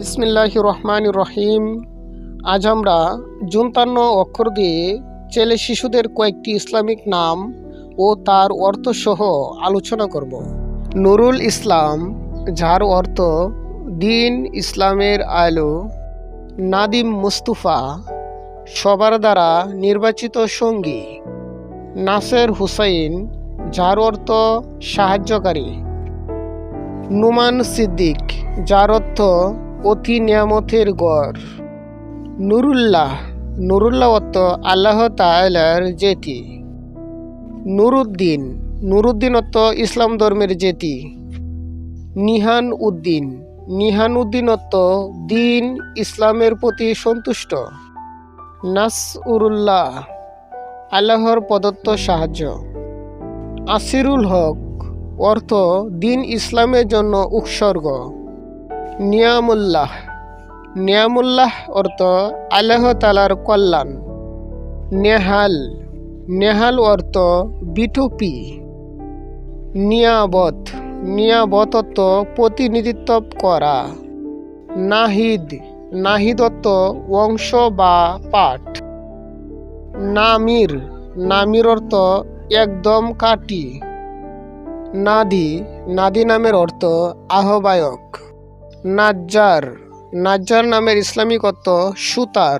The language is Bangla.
বিসমিল্লাহ রহমান রহিম আজ আমরা জুনতান্ন অক্ষর দিয়ে ছেলে শিশুদের কয়েকটি ইসলামিক নাম ও তার অর্থসহ আলোচনা করব। নুরুল ইসলাম, যার অর্থ দিন ইসলামের আলো। নাদিম মুস্তুফা, সবার দ্বারা নির্বাচিত সঙ্গী। নাসের হুসাইন, যার অর্থ সাহায্যকারী। নুমান সিদ্দিক, যার অর্থ অতি নিয়ামতের গড়। নুরুল্লাহ নুরুল্লাহ অর্থ আল্লাহ তালার জেতি। নুরুদ্দিন নুরুদ্দিন অর্থ ইসলাম ধর্মের জেতি। নিহান উদ্দিন নিহান উদ্দিন অর্থ দিন ইসলামের প্রতি সন্তুষ্ট। নাসউরুল্লাহ আল্লাহর প্রদত্ত সাহায্য। আসিরুল হক অর্থ দিন ইসলামের জন্য উৎসর্গ। নিয়ামুল্লাহ। নিয়ামুল্লাহ অর্থ আল্লাহ তালার কল্যাণ। নেহাল। নেহাল অর্থ বিটুপি। নিয়াবত। নিয়াবত অর্থ প্রতিনিধিত্ব করা। নাহিদ। নাহিদ অর্থ অংশ বা পাঠ। নামির। নামির অর্থ একদম কাটি নাদি। নাদি নামের অর্থ আহ্বায়ক। নাজ্জার। নাজ্জার নামের ইসলামিক অর্থ সুতার।